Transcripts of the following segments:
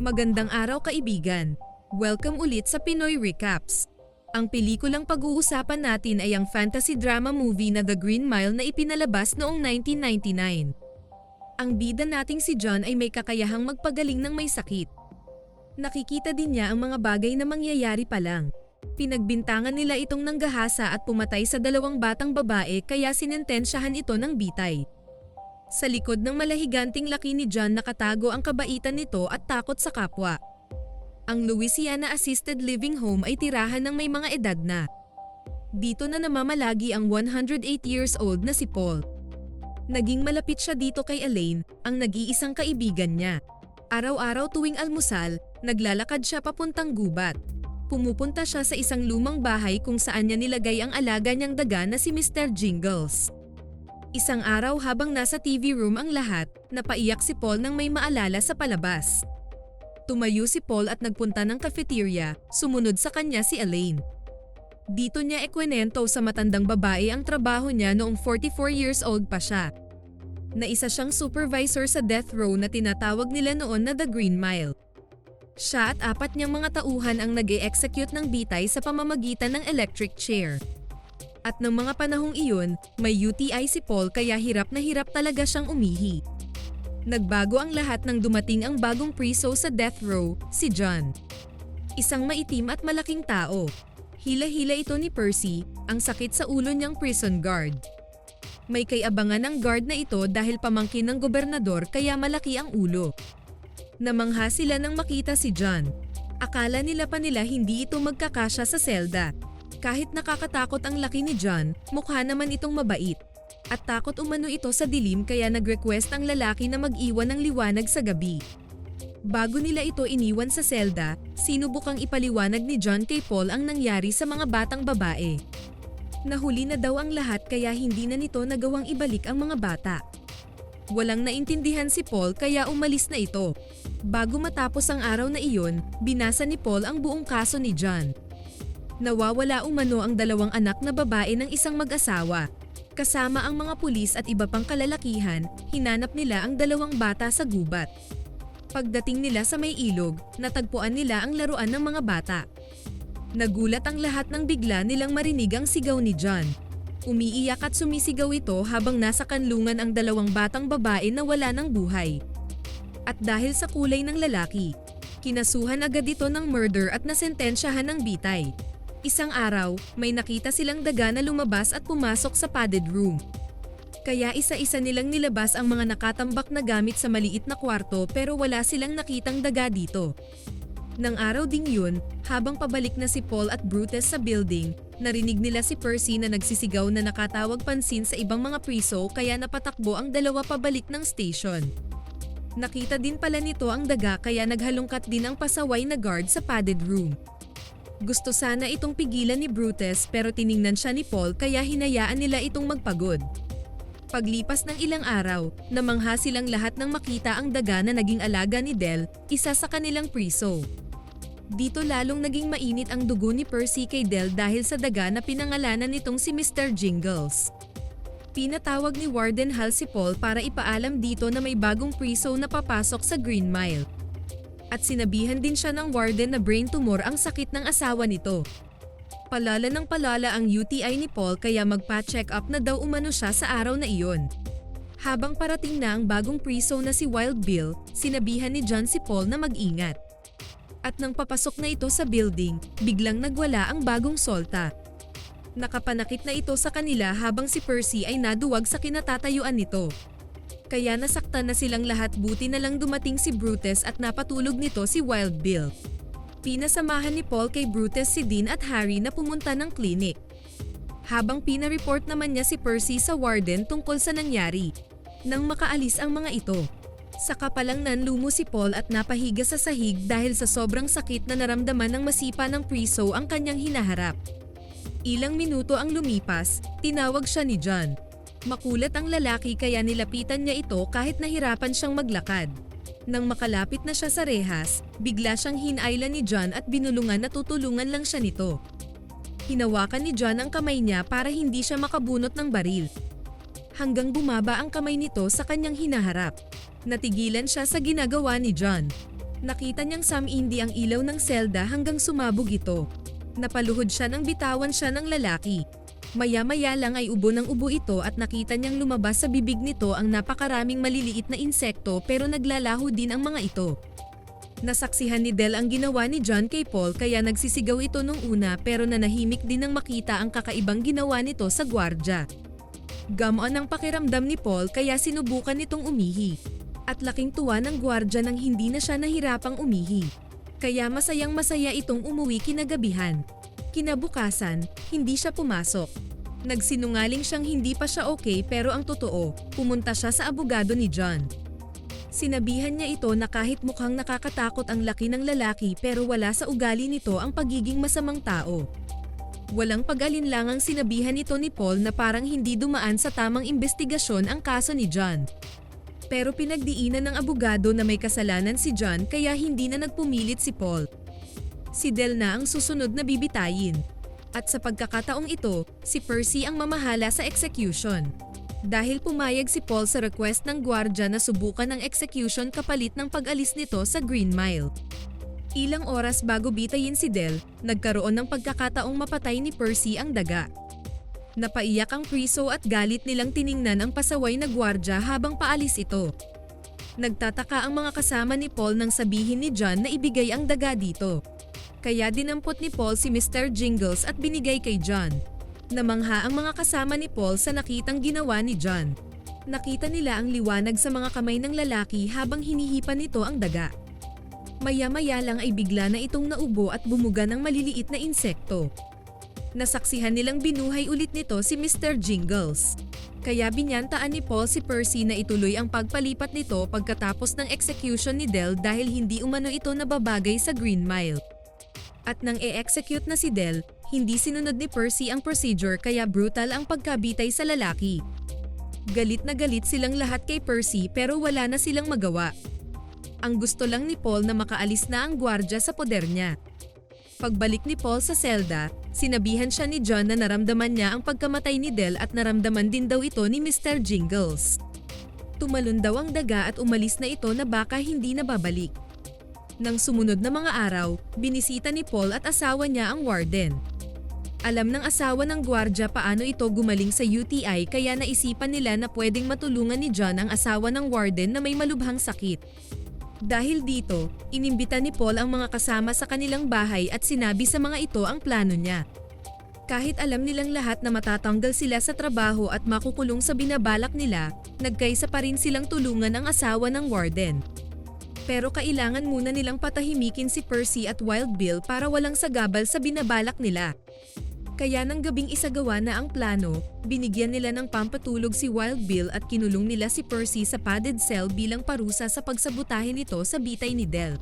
Magandang araw kaibigan. Welcome ulit sa Pinoy Recaps. Ang pelikulang pag-uusapan natin ay ang fantasy drama movie na The Green Mile na ipinalabas noong 1999. Ang bida nating si John ay may kakayahang magpagaling ng may sakit. Nakikita din niya ang mga bagay na mangyayari pa lang. Pinagbintangan nila itong nanggahasa at pumatay sa dalawang batang babae kaya sinentensyahan ito ng bitay. Sa likod ng malahiganting laki ni John nakatago ang kabaitan nito at takot sa kapwa. Ang Louisiana Assisted Living Home ay tirahan ng may mga edad na. Dito na namamalagi ang 108 years old na si Paul. Naging malapit siya dito kay Elaine, ang nag-iisang kaibigan niya. Araw-araw tuwing almusal, naglalakad siya papuntang gubat. Pumupunta siya sa isang lumang bahay kung saan niya nilagay ang alaga niyang daga na si Mr. Jingles. Isang araw habang nasa TV room ang lahat, napaiyak si Paul nang may maalala sa palabas. Tumayo si Paul at nagpunta ng cafeteria, sumunod sa kanya si Elaine. Dito niya ekwenento sa matandang babae ang trabaho niya noong 44 years old pa siya. Na isa siyang supervisor sa death row na tinatawag nila noon na The Green Mile. Siya at apat niyang mga tauhan ang nag execute ng bitay sa pamamagitan ng electric chair. At ng mga panahong iyon, may UTI si Paul kaya hirap na hirap talaga siyang umihi. Nagbago ang lahat nang dumating ang bagong priso sa death row, si John. Isang maitim at malaking tao. Hila-hila ito ni Percy, ang sakit sa ulo niyang prison guard. May kayabangan ang guard na ito dahil pamangkin ng gobernador kaya malaki ang ulo. Namangha sila nang makita si John. Akala nila pa nila hindi ito magkakasya sa selda. Kahit nakakatakot ang laki ni John, mukha naman itong mabait. At takot umano ito sa dilim kaya nag-request ang lalaki na mag-iwan ng liwanag sa gabi. Bago nila ito iniwan sa selda, sinubukang ipaliwanag ni John kay Paul ang nangyari sa mga batang babae. Nahuli na daw ang lahat kaya hindi na nito nagawang ibalik ang mga bata. Walang naintindihan si Paul kaya umalis na ito. Bago matapos ang araw na iyon, binasa ni Paul ang buong kaso ni John. Nawawala umano ang dalawang anak na babae ng isang mag-asawa. Kasama ang mga pulis at iba pang kalalakihan, hinanap nila ang dalawang bata sa gubat. Pagdating nila sa may ilog, natagpuan nila ang laruan ng mga bata. Nagulat ang lahat nang bigla nilang marinig ang sigaw ni John. Umiiyak at sumisigaw ito habang nasa kanlungan ang dalawang batang babae na wala ng buhay. At dahil sa kulay ng lalaki, kinasuhan agad ito ng murder at nasentensyahan ng bitay. Isang araw, may nakita silang daga na lumabas at pumasok sa padded room. Kaya isa-isa nilang nilabas ang mga nakatambak na gamit sa maliit na kwarto pero wala silang nakitang daga dito. Nang araw ding yun, habang pabalik na si Paul at Brutus sa building, narinig nila si Percy na nagsisigaw na nakatawag pansin sa ibang mga priso kaya napatakbo ang dalawa pabalik ng station. Nakita din pala nito ang daga kaya naghalongkat din ang pasaway na guard sa padded room. Gusto sana itong pigilan ni Brutus pero tiningnan siya ni Paul kaya hinayaan nila itong magpagod. Paglipas ng ilang araw, namangha silang lahat nang makita ang daga na naging alaga ni Del, isa sa kanilang priso. Dito lalong naging mainit ang dugo ni Percy kay Del dahil sa daga na pinangalanan nitong si Mr. Jingles. Pinatawag ni Warden Hal si Paul para ipaalam dito na may bagong priso na papasok sa Green Mile. At sinabihan din siya ng warden na brain tumor ang sakit ng asawa nito. Palala ng palala ang UTI ni Paul kaya magpa-check up na daw umano siya sa araw na iyon. Habang parating na ang bagong priso na si Wild Bill, sinabihan ni John si Paul na mag-ingat. At nang papasok na ito sa building, biglang nagwala ang bagong solta. Nakapanakit na ito sa kanila habang si Percy ay naduwag sa kinatatayuan nito. Kaya nasaktan na silang lahat buti na lang dumating si Brutus at napatulog nito si Wild Bill. Pinasamahan ni Paul kay Brutus si Dean at Harry na pumunta ng klinik. Habang pinareport naman niya si Percy sa warden tungkol sa nangyari. Nang makaalis ang mga ito. Saka palang nanlumo si Paul at napahiga sa sahig dahil sa sobrang sakit na naramdaman ng masipa ng priso ang kanyang hinaharap. Ilang minuto ang lumipas, tinawag siya ni John. Makulat ang lalaki kaya nilapitan niya ito kahit nahirapan siyang maglakad. Nang makalapit na siya sa rehas, bigla siyang hinailan ni John at binulungan na tutulungan lang siya nito. Hinawakan ni John ang kamay niya para hindi siya makabunot ng baril. Hanggang bumaba ang kamay nito sa kanyang hinaharap. Natigilan siya sa ginagawa ni John. Nakita niyang samindi ang ilaw ng selda hanggang sumabog ito. Napaluhod siya nang bitawan siya ng lalaki. Maya-maya lang ay ubo ng ubo ito at nakita niyang lumabas sa bibig nito ang napakaraming maliliit na insekto pero naglalaho din ang mga ito. Nasaksihan ni Del ang ginawa ni John kay Paul kaya nagsisigaw ito nung una pero nanahimik din nang makita ang kakaibang ginawa nito sa gwardya. Gamon ang pakiramdam ni Paul kaya sinubukan nitong umihi. At laking tuwa ng gwardya nang hindi na siya nahirapang umihi. Kaya masayang masaya itong umuwi kinagabihan. Kinabukasan, hindi siya pumasok. Nagsinungaling siyang hindi pa siya okay pero ang totoo, pumunta siya sa abogado ni John. Sinabihan niya ito na kahit mukhang nakakatakot ang laki ng lalaki pero wala sa ugali nito ang pagiging masamang tao. Walang pag-alinlangang sinabihan ito ni Paul na parang hindi dumaan sa tamang investigasyon ang kaso ni John. Pero pinagdiinan ng abogado na may kasalanan si John kaya hindi na nagpumilit si Paul. Si Del na ang susunod na bibitayin. At sa pagkakataong ito, si Percy ang mamahala sa execution. Dahil pumayag si Paul sa request ng gwardya na subukan ang execution kapalit ng pag-alis nito sa Green Mile. Ilang oras bago bitayin si Del, nagkaroon ng pagkakataong mapatay ni Percy ang daga. Napaiyak ang priso at galit nilang tiningnan ang pasaway na gwardya habang paalis ito. Nagtataka ang mga kasama ni Paul nang sabihin ni John na ibigay ang daga dito. Kaya dinampot ni Paul si Mr. Jingles at binigay kay John. Namangha ang mga kasama ni Paul sa nakitang ginawa ni John. Nakita nila ang liwanag sa mga kamay ng lalaki habang hinihipan nito ang daga. Maya-maya lang ay bigla na itong naubo at bumuga ng maliliit na insekto. Nasaksihan nilang binuhay ulit nito si Mr. Jingles. Kaya binyantaan ni Paul si Percy na ituloy ang pagpalipat nito pagkatapos ng execution ni Del dahil hindi umano ito nababagay sa Green Mile. At nang e-execute na si Del, hindi sinunod ni Percy ang procedure kaya brutal ang pagkabitay sa lalaki. Galit na galit silang lahat kay Percy pero wala na silang magawa. Ang gusto lang ni Paul na makaalis na ang gwardya sa poder niya. Pagbalik ni Paul sa selda, sinabihan siya ni John na naramdaman niya ang pagkamatay ni Del at naramdaman din daw ito ni Mr. Jingles. Tumalon daw ang daga at umalis na ito na baka hindi na babalik. Nang sumunod na mga araw, binisita ni Paul at asawa niya ang warden. Alam ng asawa ng gwardya paano ito gumaling sa UTI kaya naisipan nila na pwedeng matulungan ni John ang asawa ng warden na may malubhang sakit. Dahil dito, inimbita ni Paul ang mga kasama sa kanilang bahay at sinabi sa mga ito ang plano niya. Kahit alam nilang lahat na matatanggal sila sa trabaho at makukulong sa binabalak nila, nagkaisa pa rin silang tulungan ang asawa ng warden. Pero kailangan muna nilang patahimikin si Percy at Wild Bill para walang sagabal sa binabalak nila. Kaya nang gabing isagawa na ang plano, binigyan nila ng pampatulog si Wild Bill at kinulong nila si Percy sa padded cell bilang parusa sa pagsabutahe nito sa bitay ni Del.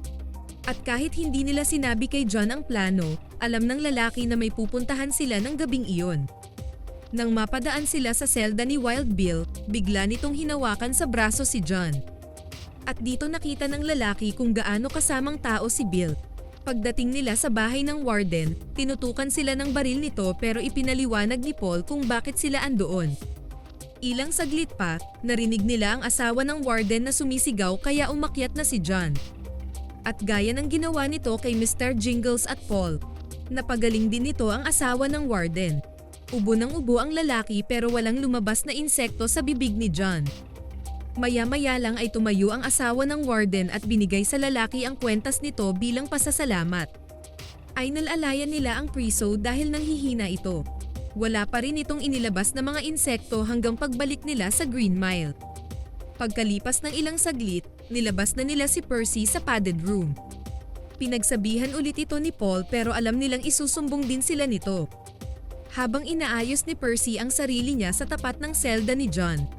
At kahit hindi nila sinabi kay John ang plano, alam ng lalaki na may pupuntahan sila ng gabing iyon. Nang mapadaan sila sa selda ni Wild Bill, bigla nitong hinawakan sa braso si John. At dito nakita ng lalaki kung gaano kasamang tao si Bill Pagdating nila sa bahay ng warden, tinutukan sila ng baril nito pero ipinaliwanag ni Paul kung bakit sila andoon. Ilang saglit pa, narinig nila ang asawa ng warden na sumisigaw kaya umakyat na si John. At gaya ng ginawa nito kay Mr. Jingles at Paul, napagaling din nito ang asawa ng warden. Ubo ng ubo ang lalaki pero walang lumabas na insekto sa bibig ni John. Maya-maya lang ay tumayo ang asawa ng warden at binigay sa lalaki ang kwentas nito bilang pasasalamat. Ay nalalayan nila ang priso dahil nanghihina ito. Wala pa rin itong inilabas na mga insekto hanggang pagbalik nila sa Green Mile. Pagkalipas ng ilang saglit, nilabas na nila si Percy sa padded room. Pinagsabihan ulit ito ni Paul pero alam nilang isusumbong din sila nito. Habang inaayos ni Percy ang sarili niya sa tapat ng selda ni John,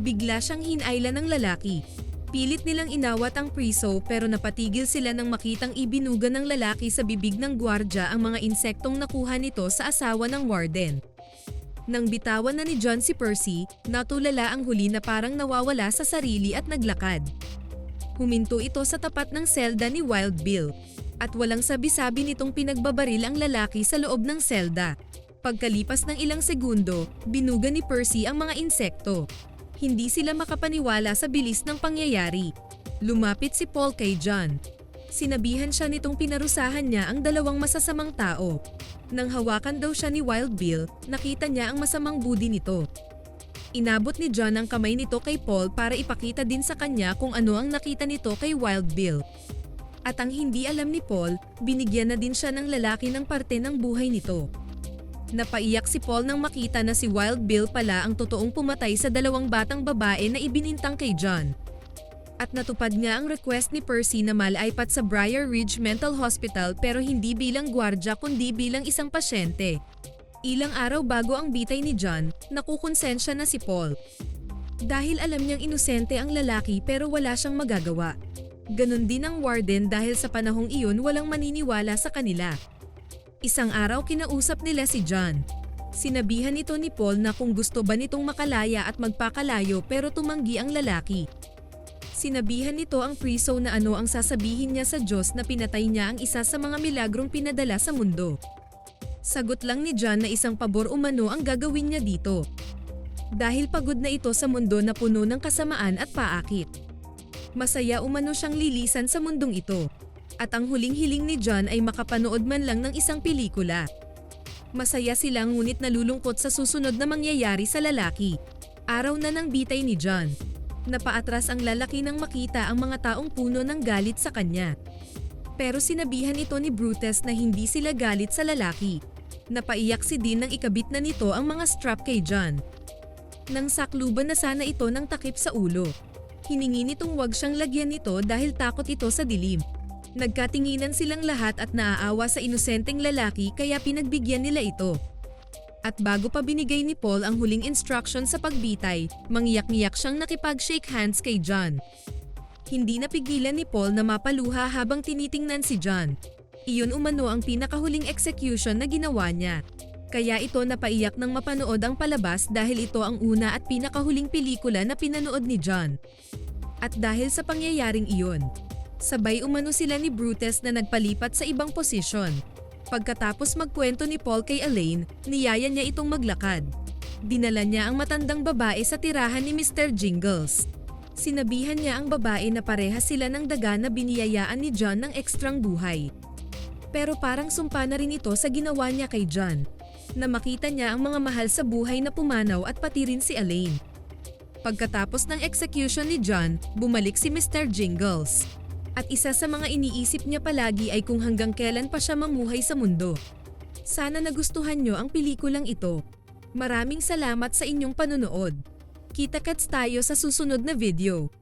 Bigla siyang hinayla ng lalaki. Pilit nilang inawat ang priso pero napatigil sila nang makitang ibinuga ng lalaki sa bibig ng gwardya ang mga insektong nakuha nito sa asawa ng warden. Nang bitawan na ni John si Percy, natulala ang huli na parang nawawala sa sarili at naglakad. Huminto ito sa tapat ng selda ni Wild Bill at walang sabi-sabi nitong pinagbabaril ang lalaki sa loob ng selda. Pagkalipas ng ilang segundo, binuga ni Percy ang mga insekto. Hindi sila makapaniwala sa bilis ng pangyayari. Lumapit si Paul kay John. Sinabihan siya nitong pinarusahan niya ang dalawang masasamang tao. Nang hawakan daw siya ni Wild Bill, nakita niya ang masamang budi nito. Inabot ni John ang kamay nito kay Paul para ipakita din sa kanya kung ano ang nakita nito kay Wild Bill. At ang hindi alam ni Paul, binigyan na din siya ng lalaki ng parte ng buhay nito. Napaiyak si Paul nang makita na si Wild Bill pala ang totoong pumatay sa dalawang batang babae na ibinintang kay John. At natupad nga ang request ni Percy na malaipat sa Briar Ridge Mental Hospital pero hindi bilang gwardya kundi bilang isang pasyente. Ilang araw bago ang bitay ni John, nakukonsensya na si Paul. Dahil alam niyang inosente ang lalaki pero wala siyang magagawa. Ganon din ang warden dahil sa panahong iyon walang maniniwala sa kanila. Isang araw kinausap nila si John. Sinabihan ito ni Paul na kung gusto ba nitong makalaya at magpakalayo pero tumanggi ang lalaki. Sinabihan nito ang priso na ano ang sasabihin niya sa Diyos na pinatay niya ang isa sa mga milagrong pinadala sa mundo. Sagot lang ni John na isang pabor umano ang gagawin niya dito. Dahil pagod na ito sa mundo na puno ng kasamaan at paakit. Masaya umano siyang lilisan sa mundong ito. At ang huling hiling ni John ay makapanood man lang ng isang pelikula. Masaya silang ngunit nalulungkot sa susunod na mangyayari sa lalaki. Araw na ng bitay ni John. Napaatras ang lalaki nang makita ang mga taong puno ng galit sa kanya. Pero sinabihan ito ni Brutus na hindi sila galit sa lalaki. Napaiyak si Dean nang ikabit na nito ang mga strap kay John. Nang sakluban na sana ito ng takip sa ulo. Hiningi nitong wag siyang lagyan nito dahil takot ito sa dilim. Nagkatinginan silang lahat at naaawa sa inosenteng lalaki kaya pinagbigyan nila ito. At bago pa binigay ni Paul ang huling instruction sa pagbitay, mangiyak-ngiyak siyang nakipag-shake hands kay John. Hindi napigilan ni Paul na mapaluha habang tinitingnan si John. Iyon umano ang pinakahuling execution na ginawa niya. Kaya ito napaiyak nang mapanood ang palabas dahil ito ang una at pinakahuling pelikula na pinanood ni John. At dahil sa pangyayaring iyon, sabay umano sila ni Brutus na nagpalipat sa ibang posisyon. Pagkatapos magkwento ni Paul kay Elaine, niyaya niya itong maglakad. Dinala niya ang matandang babae sa tirahan ni Mr. Jingles. Sinabihan niya ang babae na pareha sila ng daga na biniyayaan ni John ng ekstrang buhay. Pero parang sumpa na rin ito sa ginawa niya kay John. Na makita niya ang mga mahal sa buhay na pumanaw at pati rin si Elaine. Pagkatapos ng execution ni John, bumalik si Mr. Jingles. At isa sa mga iniisip niya palagi ay kung hanggang kailan pa siya mamuhay sa mundo. Sana nagustuhan nyo ang pelikulang ito. Maraming salamat sa inyong panonood. Kita-kits tayo sa susunod na video.